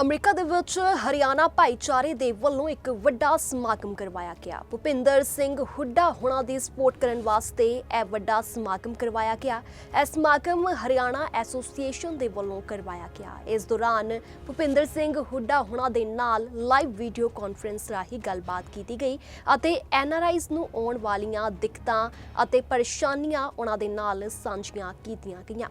America ਦੇ ਵਿੱਚ ਹਰਿਆਣਾ ਭਾਈਚਾਰੇ ਦੇ ਵੱਲੋਂ ਇੱਕ ਵੱਡਾ ਸਮਾਗਮ ਕਰਵਾਇਆ ਗਿਆ। ਭੁਪਿੰਦਰ ਸਿੰਘ ਹੁੱਡਾ ਹੁਣਾਂ ਦੀ ਸਪੋਰਟ ਕਰਨ ਵਾਸਤੇ ਇਹ ਵੱਡਾ ਸਮਾਗਮ ਕਰਵਾਇਆ ਗਿਆ। ਇਹ ਸਮਾਗਮ ਹਰਿਆਣਾ ਐਸੋਸੀਏਸ਼ਨ ਦੇ ਵੱਲੋਂ ਕਰਵਾਇਆ ਗਿਆ। ਇਸ ਦੌਰਾਨ ਭੁਪਿੰਦਰ ਸਿੰਘ ਹੁੱਡਾ ਹੁਣਾਂ ਦੇ ਨਾਲ ਲਾਈਵ ਵੀਡੀਓ ਕਾਨਫਰੰਸ ਰਾਹੀਂ ਗੱਲਬਾਤ ਕੀਤੀ ਗਈ ਅਤੇ ਐਨਆਰਆਈਜ਼ ਨੂੰ ਆਉਣ ਵਾਲੀਆਂ ਦਿੱਕਤਾਂ ਅਤੇ ਪਰੇਸ਼ਾਨੀਆਂ ਉਹਨਾਂ ਦੇ ਨਾਲ ਸਾਂਝੀਆਂ ਕੀਤੀਆਂ ਗਈਆਂ।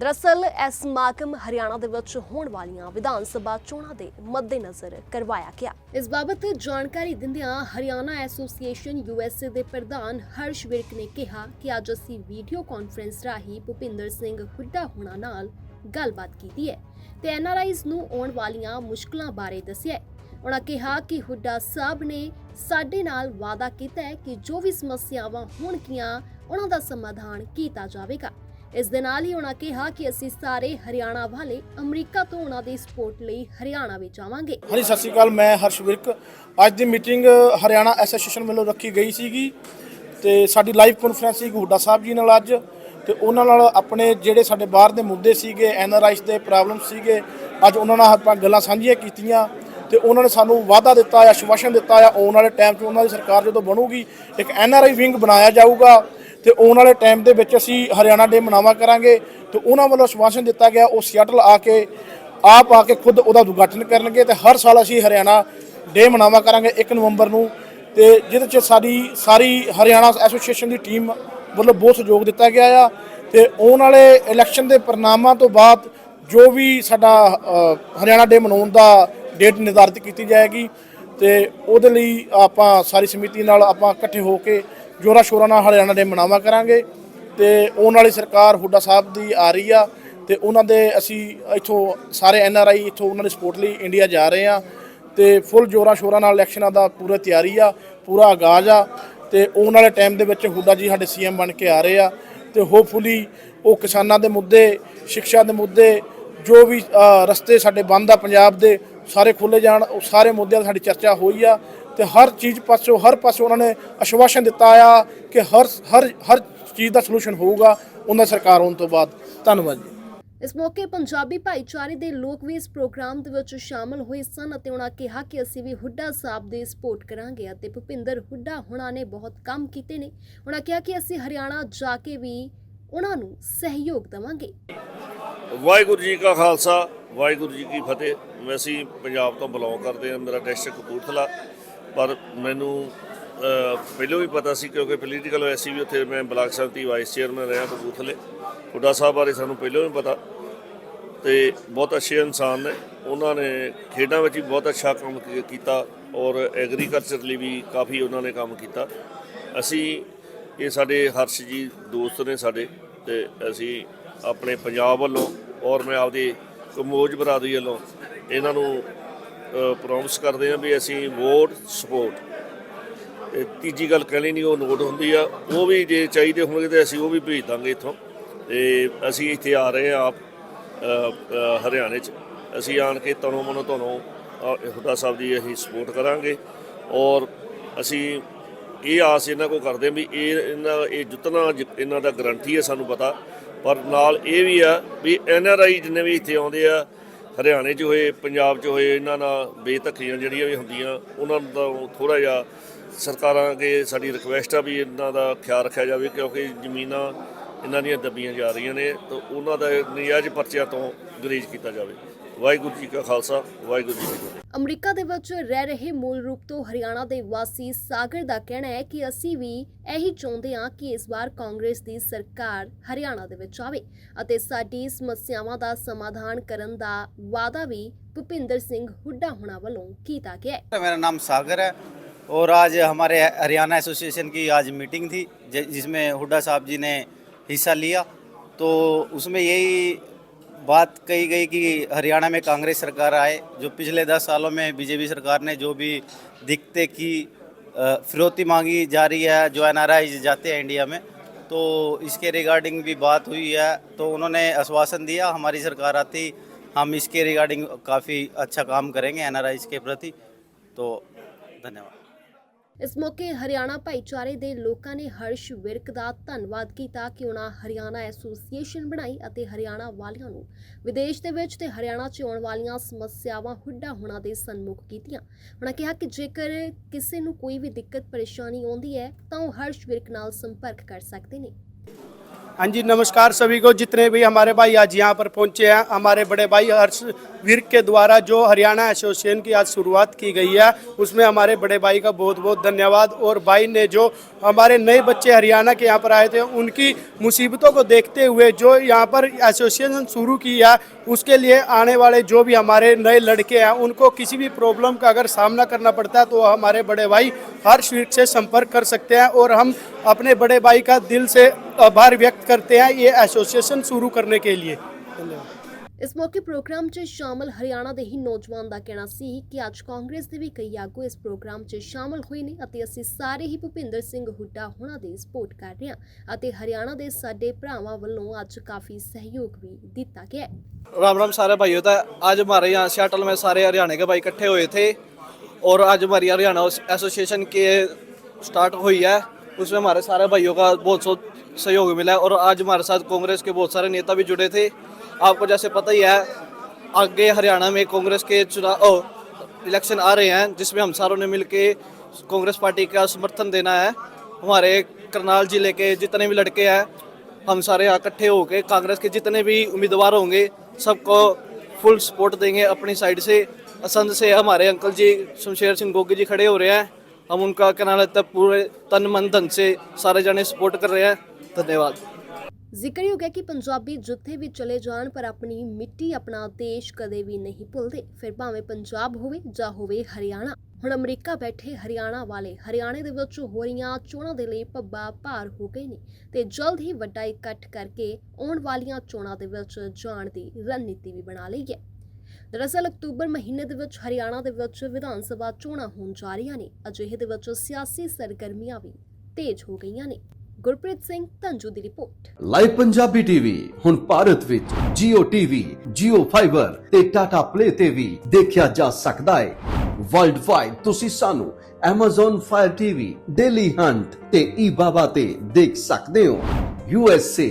ਦਰਅਸਲ, ਇਹ ਸਮਾਗਮ ਹਰਿਆਣਾ ਦੇ ਵਿੱਚ ਹੋਣ ਵਾਲੀਆਂ ਵਿਧਾਨ ਸਭਾ ਚੋਣਾਂ ਦੇ ਮੱਦੇਨਜ਼ਰ ਕਰਵਾਇਆ ਗਿਆ। ਇਸ ਬਾਬਤ ਜਾਣਕਾਰੀ ਦਿੰਦਿਆਂ ਹਰਿਆਣਾ ਐਸੋਸੀਏਸ਼ਨ ਯੂਐਸਏ ਦੇ ਪ੍ਰਧਾਨ ਹਰਸ਼ ਵਿਰਕ ਨੇ ਕਿਹਾ ਕਿ ਅੱਜ ਅਸੀਂ ਵੀਡੀਓ ਕਾਨਫਰੰਸ ਰਾਹੀਂ ਭੁਪਿੰਦਰ ਸਿੰਘ ਹੁੱਡਾ ਹੁਣਾਂ ਨਾਲ ਗੱਲਬਾਤ ਕੀਤੀ ਹੈ ਤੇ ਐਨਆਰਆਈਜ਼ ਨੂੰ ਆਉਣ ਵਾਲੀਆਂ ਮੁਸ਼ਕਲਾਂ ਬਾਰੇ ਦੱਸਿਆ ਉਹਨਾਂ ਕਿਹਾ ਕਿ ਹੁੱਡਾ ਸਾਹਿਬ ਨੇ ਸਾਡੇ ਨਾਲ ਵਾਅਦਾ ਕੀਤਾ ਹੈ ਕਿ ਜੋ ਵੀ ਸਮੱਸਿਆਵਾਂ ਹੋਣਗੀਆਂ ਉਹਨਾਂ ਦਾ ਸਮਾਧਾਨ ਕੀਤਾ ਜਾਵੇਗਾ। ਇਸ ਦੇ ਨਾਲ ਹੀ ਉਹਨਾਂ ਕਿਹਾ ਕਿ ਅਸੀਂ ਸਾਰੇ ਹਰਿਆਣਾ ਵਾਲੇ ਅਮਰੀਕਾ ਤੋਂ ਉਹਨਾਂ ਦੀ ਸਪੋਰਟ ਲਈ ਹਰਿਆਣਾ ਵਿੱਚ ਆਵਾਂਗੇ। ਹਾਂਜੀ, ਸਤਿ ਸ਼੍ਰੀ ਅਕਾਲ, ਮੈਂ ਹਰਸ਼ ਵਿਰਕ। ਅੱਜ ਦੀ ਮੀਟਿੰਗ ਹਰਿਆਣਾ ਐਸੋਸੀਏਸ਼ਨ ਵੱਲੋਂ ਰੱਖੀ ਗਈ ਸੀਗੀ ਤੇ ਸਾਡੀ ਲਾਈਵ ਕਾਨਫਰੰਸ ਸੀ ਹੁੱਡਾ ਸਾਹਿਬ ਜੀ ਨਾਲ ਅੱਜ ਤੇ ਉਹਨਾਂ ਨਾਲ ਆਪਣੇ ਜਿਹੜੇ ਸਾਡੇ ਬਾਹਰ ਦੇ ਮੁੱਦੇ ਸੀਗੇ ਐਨਆਰਆਈਸ ਦੇ ਪ੍ਰੋਬਲਮ ਸੀਗੇ, ਅੱਜ ਉਹਨਾਂ ਨਾਲ ਆਪਾਂ ਗੱਲਾਂ ਸਾਂਝੀਆਂ ਕੀਤੀਆਂ ਤੇ ਉਹਨਾਂ ਨੇ ਸਾਨੂੰ ਵਾਅਦਾ ਦਿੱਤਾ ਆ ਆਸ਼ਵਾਸਨ ਦਿੱਤਾ ਆ ਆਉਣ ਵਾਲੇ ਟਾਈਮ 'ਚ ਉਹਨਾਂ ਦੀ ਸਰਕਾਰ ਜਦੋਂ ਬਣੂਗੀ, ਇੱਕ ਐਨਆਰਆਈ ਵਿੰਗ ਬਣਾਇਆ ਜਾਊਗਾ। ਤੇ ਆਉਣ ਵਾਲੇ ਟਾਈਮ ਦੇ ਵਿੱਚ ਅਸੀਂ ਹਰਿਆਣਾ ਡੇ ਮਨਾਵਾ ਕਰਾਂਗੇ ਤੇ ਉਹਨਾਂ ਵੱਲੋਂ ਆਸ਼ਵਾਸਨ ਦਿੱਤਾ ਗਿਆ, ਉਹ ਸਿਆਟਲ ਆ ਕੇ, ਆਪ ਆ ਕੇ ਖੁਦ ਉਹਦਾ ਉਦਘਾਟਨ ਕਰਨਗੇ ਤੇ ਹਰ ਸਾਲ ਅਸੀਂ ਹਰਿਆਣਾ ਡੇ ਮਨਾਵਾ ਕਰਾਂਗੇ 1 ਨਵੰਬਰ ਨੂੰ ਤੇ ਜਿਹਦੇ ਚ ਸਾਡੀ ਸਾਰੀ ਹਰਿਆਣਾ ਐਸੋਸੀਏਸ਼ਨ ਦੀ ਟੀਮ ਵੱਲੋਂ ਬਹੁਤ ਸਹਿਯੋਗ ਦਿੱਤਾ ਗਿਆ ਆ ਤੇ ਆਉਣ ਵਾਲੇ ਇਲੈਕਸ਼ਨ ਦੇ ਪਰਿਣਾਮਾਂ ਤੋਂ ਬਾਅਦ ਜੋ ਵੀ ਸਾਡਾ ਹਰਿਆਣਾ ਡੇ ਮਨਾਉਣ ਦਾ ਡੇਟ ਨਿਰਧਾਰਿਤ ਕੀਤੀ ਜਾਏਗੀ ਤੇ ਉਹਦੇ ਲਈ ਆਪਾਂ ਸਾਰੀ ਸਮਿਤੀ ਨਾਲ ਆਪਾਂ ਇਕੱਠੇ ਹੋ ਕੇ ਜੋਰਾ ਸ਼ੋਰਾ ਨਾਲ ਹਰਿਆਣਾ ਡੇ ਮਨਾਵਾ ਕਰਾਂਗੇ ਤੇ ਆਉਣ ਵਾਲੀ ਸਰਕਾਰ ਹੁੱਡਾ ਸਾਹਿਬ ਦੀ ਆ ਰਹੀ ਆ ਤੇ ਉਹਨਾਂ ਦੇ ਅਸੀਂ ਇੱਥੋਂ ਸਾਰੇ ਐਨ ਆਰ ਆਈ ਇੱਥੋਂ ਉਹਨਾਂ ਦੀ ਸਪੋਰਟ ਲਈ ਇੰਡੀਆ ਜਾ ਰਹੇ ਆ ਤੇ ਫੁੱਲ ਜੋਰਾ ਸ਼ੋਰਾ ਨਾਲ ਇਲੈਕਸ਼ਨਾਂ ਦਾ ਪੂਰਾ ਤਿਆਰੀ ਆ, ਪੂਰਾ ਆਗਾਜ਼ ਆ ਤੇ ਆਉਣ ਵਾਲੇ ਟਾਈਮ ਦੇ ਵਿੱਚ ਹੁੱਡਾ ਜੀ ਸਾਡੇ ਸੀਐਮ ਬਣ ਕੇ ਆ ਰਹੇ ਆ ਤੇ ਹੋਪਫੁਲੀ ਉਹ ਕਿਸਾਨਾਂ ਦੇ ਮੁੱਦੇ, ਸਿੱਖਿਆ ਦੇ ਮੁੱਦੇ, ਜੋ ਵੀ ਰਸਤੇ ਸਾਡੇ ਬੰਦ ਆ ਪੰਜਾਬ ਦੇ, ਸਾਰੇ ਖੁੱਲੇ ਜਾਣ, ਉਹ ਸਾਰੇ ਮੁੱਦਿਆਂ 'ਤੇ ਸਾਡੀ ਚਰਚਾ ਹੋਈ ਆ ਤੇ ਹਰ ਚੀਜ਼ ਪਾਸੋਂ ਹਰ ਪਾਸੋਂ ਉਹਨਾਂ ਨੇ ਆਸ਼ਵਾਸਨ ਦਿੱਤਾ ਆ ਕਿ ਹਰ ਹਰ ਹਰ ਚੀਜ਼ ਦਾ ਸੋਲੂਸ਼ਨ ਹੋਊਗਾ ਉਹਨਾਂ ਸਰਕਾਰ ਆਉਣ ਤੋਂ ਬਾਅਦ। ਧੰਨਵਾਦ ਜੀ। ਇਸ ਮੌਕੇ ਪੰਜਾਬੀ ਭਾਈਚਾਰੇ ਦੇ ਲੋਕ ਵੀ ਇਸ ਪ੍ਰੋਗਰਾਮ ਦੇ ਵਿੱਚ ਸ਼ਾਮਲ ਹੋਏ ਸਨ ਅਤੇ ਉਹਨਾਂ ਕਿਹਾ ਕਿ ਅਸੀਂ ਵੀ ਹੁੱਡਾ ਸਾਹਿਬ ਦੀ ਸਪੋਰਟ ਕਰਾਂਗੇ ਅਤੇ ਭੁਪਿੰਦਰ ਹੁੱਡਾ ਹੁਣਾਂ ਨੇ ਬਹੁਤ ਕੰਮ ਕੀਤੇ ਨੇ। ਉਹਨਾਂ ਕਿਹਾ ਕਿ ਅਸੀਂ ਹਰਿਆਣਾ ਜਾ ਕੇ ਵੀ ਉਹਨਾਂ ਨੂੰ ਸਹਿਯੋਗ ਦੇਵਾਂਗੇ। ਵਾਹਿਗੁਰੂ ਜੀ ਕਾ ਖਾਲਸਾ ਵਾਹਿਗੁਰੂ ਜੀ ਕੀ ਫਤਿਹ। ਅਸੀਂ ਪੰਜਾਬ ਤੋਂ ਬਿਲੋਂਗ ਕਰਦੇ ਹਾਂ ਮੇਰਾ ਡਿਸਟ੍ਰਿਕਟ ਕਪੂਰਥਲਾ। ਪਰ ਮੈਨੂੰ ਅਹ, ਪਹਿਲਾਂ ਵੀ ਪਤਾ ਸੀ ਕਿਉਂਕਿ ਪੋਲੀਟੀਕਲ ਹੋਇਆ ਵੀ ਉੱਥੇ ਮੈਂ ਬਲਾਕ ਸੰਮਤੀ ਵਾਈਸ ਚੇਅਰਮੈਨ ਰਿਹਾ ਕਪੂਰਥਲੇ ਹੁੱਡਾ ਸਾਹਿਬ ਬਾਰੇ ਸਾਨੂੰ ਪਹਿਲਾਂ ਵੀ ਪਤਾ। ਤੇ ਬਹੁਤ ਅੱਛੇ ਇਨਸਾਨ ਨੇ। ਉਹਨਾਂ ਨੇ ਖੇਡਾਂ ਵਿੱਚ ਵੀ ਬਹੁਤ ਅੱਛਾ ਕੰਮ ਕੀਤਾ ਔਰ ਐਗਰੀਕਲਚਰ ਲਈ ਵੀ ਕਾਫੀ ਉਹਨਾਂ ਨੇ ਕੰਮ ਕੀਤਾ। ਅਸੀਂ ਇਹ ਸਾਡੇ ਹਰਸ਼ ਜੀ ਦੋਸਤ ਨੇ ਸਾਡੇ ਤੇ ਅਸੀਂ ਆਪਣੇ ਪੰਜਾਬ ਵੱਲੋਂ ਔਰ ਮੈਂ ਆਪਦੀ ਕਮੋਜ ਬਰਾਦਰੀ ਵੱਲੋਂ ਇਹਨਾਂ ਨੂੰ ਪ੍ਰੋਮਿਸ ਕਰਦੇ ਹਾਂ ਵੀ ਅਸੀਂ ਵੋਟ ਸਪੋਰਟ ਤੀਜੀ ਗੱਲ ਕਹਿਣੀ ਨਹੀਂ ਉਹ ਨੋਟ ਹੁੰਦੀ ਆ। ਉਹ ਵੀ ਜੇ ਚਾਹੀਦੇ ਹੋਣਗੇ ਤੇ ਅਸੀਂ ਉਹ ਵੀ ਭੇਜ ਦਾਂਗੇ ਇੱਥੋਂ। ਤੇ ਅਸੀਂ ਇੱਥੇ ਆ ਰਹੇ ਹਾਂ ਆਪ ਹਰਿਆਣੇ 'ਚ। ਅਸੀਂ ਆਣ ਕੇ ਤਨੋਂ ਮਨੋਂ ਤੁਹਾਨੂੰ ਅ, ਹੁੱਡਾ ਸਾਹਿਬ ਦੀ ਅਸੀਂ ਸਪੋਰਟ ਕਰਾਂਗੇ। ਔਰ ਅਸੀਂ ਇਹ ਆਸ ਇਹਨਾਂ ਕੋ ਕਰਦੇ ਹਾਂ ਵੀ ਇਹ ਇਹਨਾਂ ਇਹ ਜਿੱਤਣਾ ਜ- ਇਹਨਾਂ ਦਾ ਗਰੰਟੀ ਹੈ ਸਾਨੂੰ ਪਤਾ। ਪਰ ਨਾਲ ਇਹ ਵੀ ਆ ਵੀ ਐਨ ਆਰ ਆਈ ਜਿੰਨੇ ਵੀ ਇੱਥੇ ਆਉਂਦੇ ਆ ਹਰਿਆਣੇ 'ਚ ਹੋਏ, ਪੰਜਾਬ 'ਚ ਹੋਏ, ਇਹਨਾਂ ਨਾਲ ਬੇਤੱਕੀਆਂ ਜਿਹੜੀਆਂ ਵੀ ਹੁੰਦੀਆਂ, ਉਹਨਾਂ ਨੂੰ ਤਾਂ ਥੋੜਾ ਜਿਹਾ ਸਰਕਾਰਾਂ ਅੱਗੇ ਸਾਡੀ ਰਿਕੁਐਸਟ ਆ ਵੀ ਇਹਨਾਂ ਦਾ ਖਿਆਲ ਰੱਖਿਆ ਜਾਵੇ, ਕਿਉਂਕਿ ਜ਼ਮੀਨਾਂ ਇਹਨਾਂ ਦੀਆਂ ਦੱਬੀਆਂ ਜਾ ਰਹੀਆਂ ਨੇ, ਤਾਂ ਉਹਨਾਂ ਦਾ ਨਿਆਜ ਪਰਚਿਆਂ ਤੋਂ ਗਰੇਜ ਕੀਤਾ ਜਾਵੇ। ਵਾਹਿਗੁਰੂ ਜੀ ਕਾ ਖਾਲਸਾ ਵਾਹਿਗੁਰੂ ਜੀ ਕੀ ਫਤਿਹ ਅਮਰੀਕਾ ਦੇ ਵਿੱਚ ਰਹਿ ਰਹੇ ਮੂਲ ਰੂਪ ਤੋਂ ਹਰਿਆਣਾ ਦੇ ਵਾਸੀ ਸਾਗਰ ਦਾ ਕਹਿਣਾ ਹੈ ਕਿ ਅਸੀਂ ਵੀ ਇਹੀ ਚਾਹੁੰਦੇ ਹਾਂ ਕਿ ਇਸ ਵਾਰ ਕਾਂਗਰਸ ਦੀ ਸਰਕਾਰ ਹਰਿਆਣਾ ਦੇ ਵਿੱਚ ਆਵੇ ਅਤੇ ਸਾਡੀ ਸਮੱਸਿਆਵਾਂ ਦਾ ਸਮਾਧਾਨ ਕਰਨ ਦਾ ਵਾਅਦਾ ਵੀ ਭੁਪਿੰਦਰ ਸਿੰਘ ਹੁੱਡਾ ਹੁਣਾਂ ਵੱਲੋਂ ਕੀਤਾ ਗਿਆ ਹੈ मेरा नाम सागर है और आज हमारे हरियाणा एसोसिएशन की आज मीटिंग थी जि- जिसमें हुड्डा साहब जी ने हिस्सा लिया तो उसमें यही बात कही गई कि हरियाणा में कांग्रेस सरकार आए, जो पिछले दस सालों में बीजेपी सरकार ने जो भी दिक्कतें की फिरौती मांगी जा रही है, जो एनआरआई जाते हैं इंडिया में तो इसके रिगार्डिंग भी बात हुई है तो उन्होंने आश्वासन दिया, हमारी सरकार आती, हम इसके रिगार्डिंग काफ़ी अच्छा काम करेंगे एन के प्रति तो धन्यवाद। ਇਸ ਮੌਕੇ ਹਰਿਆਣਾ ਭਾਈਚਾਰੇ ਦੇ ਲੋਕਾਂ ਨੇ ਹਰਸ਼ ਵਿਰਕ ਦਾ ਧੰਨਵਾਦ ਕੀਤਾ ਕਿ ਉਹਨਾਂ ਹਰਿਆਣਾ ਐਸੋਸੀਏਸ਼ਨ ਬਣਾਈ ਅਤੇ ਹਰਿਆਣਾ ਵਾਲਿਆਂ ਨੂੰ ਵਿਦੇਸ਼ ਦੇ ਵਿੱਚ ਤੇ ਹਰਿਆਣਾ 'ਚ ਆਉਣ ਵਾਲੀਆਂ ਸਮੱਸਿਆਵਾਂ ਹੁੱਡਾ ਹੋਣਾ ਦੇ ਸਨਮੁਖ ਕੀਤੀਆਂ। ਉਹਨਾਂ ਕਿਹਾ ਕਿ ਜੇਕਰ ਕਿਸੇ ਨੂੰ ਕੋਈ ਵੀ ਦਿੱਕਤ, ਪਰੇਸ਼ਾਨੀ ਆਉਂਦੀ ਹੈ, ਤਾਂ ਉਹ ਹਰਸ਼ ਵਿਰਕ ਨਾਲ ਸੰਪਰਕ ਕਰ ਸਕਦੇ ਨੇ। हाँ जी, नमस्कार सभी को। जितने भी हमारे भाई आज यहाँ पर पहुँचे हैं, हमारे बड़े भाई हर्ष विर्क के द्वारा जो हरियाणा एसोसिएशन की आज शुरुआत की गई है, उसमें हमारे बड़े भाई का बहुत बहुत धन्यवाद। और भाई ने जो हमारे नए बच्चे हरियाणा के यहाँ पर आए थे, उनकी मुसीबतों को देखते हुए जो यहाँ पर एसोसिएशन शुरू की है, उसके लिए आने वाले जो भी हमारे नए लड़के हैं, उनको किसी भी प्रॉब्लम का अगर सामना करना पड़ता है तो हमारे बड़े भाई हर्ष विर्क से संपर्क कर सकते हैं। और हम अपने बड़े भाई का दिल से आभार व्यक्त करते हैं ये एसोसिएशन शुरू करने के लिए धन्यवाद ਇਸ ਮੌਕੇ ਪ੍ਰੋਗਰਾਮ 'ਚ ਸ਼ਾਮਲ ਹਰਿਆਣਾ ਦੇ ਹੀ ਨੌਜਵਾਨ ਦਾ ਕਹਿਣਾ ਸੀ ਕਿ ਅੱਜ ਕਾਂਗਰਸ ਦੇ ਵੀ ਕਈ ਆਗੂ ਇਸ ਪ੍ਰੋਗਰਾਮ 'ਚ ਸ਼ਾਮਲ ਹੋਏ ਨੇ ਅਤੇ ਅਸੀਂ ਸਾਰੇ ਹੀ ਭੁਪਿੰਦਰ ਸਿੰਘ ਹੁੱਡਾ ਹੋਣਾ ਦੀ ਸਪੋਰਟ ਕਰ ਰਹੇ ਹਾਂ ਅਤੇ ਹਰਿਆਣਾ ਦੇ ਸਾਡੇ ਭਰਾਵਾਂ ਵੱਲੋਂ ਅੱਜ ਕਾਫੀ ਸਹਿਯੋਗ ਵੀ ਦਿੱਤਾ ਗਿਆ ਹੈ राम राम सारे भाइयों था आज हमारे यहाँ सियाटल में सारे हरियाणा के भाई इकट्ठे हुए थे और आज हमारी हरियाणा एसोसिएशन के स्टार्ट हुई है उसमें हमारे सारे भाइयों का बहुत सो सहयोग मिला और आज हमारे साथ कांग्रेस के बहुत सारे नेता भी जुड़े थे। आपको जैसे पता ही है, आगे हरियाणा में कांग्रेस के चुनाव इलेक्शन आ रहे हैं, जिसमें हम सारों ने मिलके कांग्रेस पार्टी का समर्थन देना है। हमारे करनाल ज़िले के जितने भी लड़के हैं, हम सारे इकट्ठे होकर कांग्रेस के जितने भी उम्मीदवार होंगे, सबको फुल सपोर्ट देंगे अपनी साइड से। असंध से हमारे अंकल जी, शमशेर सिंह गोगी जी खड़े हो रहे हैं। हम उनका क्या नाम तब पूरे तन मन धन से सारे जने सपोर्ट कर रहे हैं धन्यवाद ਜ਼ਿਕਰਯੋਗ ਹੈ ਕਿ ਪੰਜਾਬੀ ਜਿੱਥੇ ਵੀ ਚਲੇ ਜਾਣ ਪਰ ਆਪਣੀ ਮਿੱਟੀ ਆਪਣਾ ਦੇਸ਼ ਕਦੇ ਵੀ ਨਹੀਂ ਭੁੱਲਦੇ ਫਿਰ ਭਾਵੇਂ ਪੰਜਾਬ ਹੋਵੇ ਜਾਂ ਹੋਵੇ ਹਰਿਆਣਾ ਹੁਣ ਅਮਰੀਕਾ ਬੈਠੇ ਹਰਿਆਣਾ ਵਾਲੇ ਹਰਿਆਣੇ ਦੇ ਵਿੱਚ ਹੋ ਰਹੀਆਂ ਚੋਣਾਂ ਦੇ ਲਈ ਪੱਬਾ ਭਾਰ ਹੋ ਗਏ ਨੇ ਤੇ ਜਲਦ ਹੀ ਵੱਡਾ ਇਕੱਠ ਕਰਕੇ ਆਉਣ ਵਾਲੀਆਂ ਚੋਣਾਂ ਦੇ ਵਿੱਚ ਜਾਣ ਦੀ ਰਣਨੀਤੀ ਵੀ ਬਣਾ ਲਈ ਹੈ ਦਰਅਸਲ ਅਕਤੂਬਰ ਮਹੀਨੇ ਦੇ ਵਿੱਚ ਹਰਿਆਣਾ ਦੇ ਵਿੱਚ ਵਿਧਾਨ ਸਭਾ ਚੋਣਾਂ ਹੋਣ ਜਾ ਰਹੀਆਂ ਨੇ ਅਜਿਹੇ ਦੇ ਵਿੱਚ ਸਿਆਸੀ ਸਰਗਰਮੀਆਂ ਵੀ ਤੇਜ਼ ਹੋ ਗਈਆਂ ਨੇ। ਗੁਰਪ੍ਰੀਤ ਸਿੰਘ ਧੰਜੂ ਦੀ ਰਿਪੋਰਟ। ਲਾਈਵ ਪੰਜਾਬੀ ਟੀਵੀ ਹੁਣ ਭਾਰਤ ਵਿੱਚ Jio TV, Jio Fiber ਤੇ Tata Play ਤੇ ਵੀ ਦੇਖਿਆ ਜਾ ਸਕਦਾ ਹੈ। ਵਰਲਡ ਵਾਈਡ ਤੁਸੀਂ ਸਾਨੂੰ Amazon Fire TV, Daily Hunt ਤੇ eBaba ਤੇ ਦੇਖ ਸਕਦੇ ਹੋ। USA,